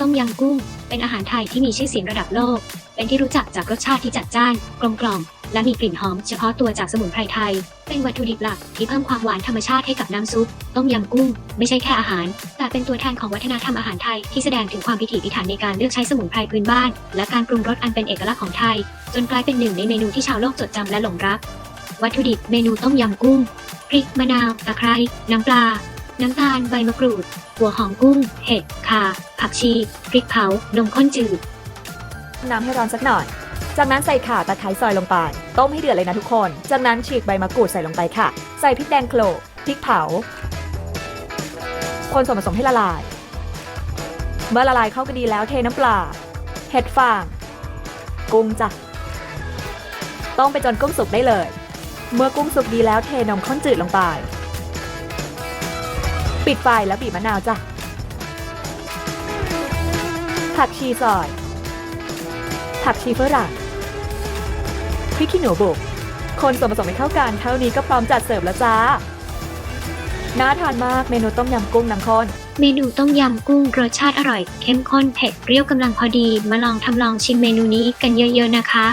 ต้มยำกุ้ง เป็นอาหารไทยที่มีชื่อเสียงระดับโลก เป็นที่รู้จักจากรสชาติที่จัดจ้าน กลมกล่อม และมีกลิ่นหอมเฉพาะตัวจากสมุนไพรไทย เป็นวัตถุดิบหลักที่เพิ่มความหวานธรรมชาติให้กับน้ำซุป ต้มยำกุ้ง ไม่ใช่แค่อาหาร แต่เป็นตัวแทนของวัฒนธรรมอาหารไทยที่แสดงถึงความพิถีพิถันในการเลือกใช้สมุนไพรพื้นบ้าน และการปรุงรสอันเป็นเอกลักษณ์ของไทย จนกลายเป็นหนึ่งในเมนูที่ชาวโลกจดจำและหลงรัก วัตถุดิบเมนูต้มยำกุ้งพริกมะนาวตะไคร้น้ำปลา น้ำตาลใบมะกรูด หัวหอมกุ้ง เห็ดข่า ผักชี พริกเผา นมข้นจืด น้ำให้ร้อนสักหน่อย จากนั้นใส่ข่าตะไคร้ซอยลงไป ต้มให้เดือดเลยนะทุกคน จากนั้นฉีกใบมะกรูดใส่ลงไปค่ะ ใส่พริกแดงโขลกพริกเผา คนส่วนผสมให้ละลาย เมื่อละลายเข้ากันดีแล้วเทน้ำปลา เห็ดฟาง กุ้งจ้ะ ต้มไปจนกุ้งสุกได้เลย เมื่อกุ้งสุกดีแล้วเทนมข้นจืดลงไป ปิดไฟแล้วบีบมะนาวจ้ะ ผักชีซอย ผักชีฝรั่งพริกขี้หนูบุก คนส่วนผสมให้เข้ากันเท่านี้ก็พร้อมจัดเสิร์ฟแล้วจ้า น่าทานมากเมนูต้มยำกุ้งน้ำข้น เมนูต้มยำกุ้งรสชาติอร่อย เข้มข้นเผ็ดเปรี้ยวกำลังพอดี มาลองทำลองชิมเมนูนี้กันเยอะๆนะคะ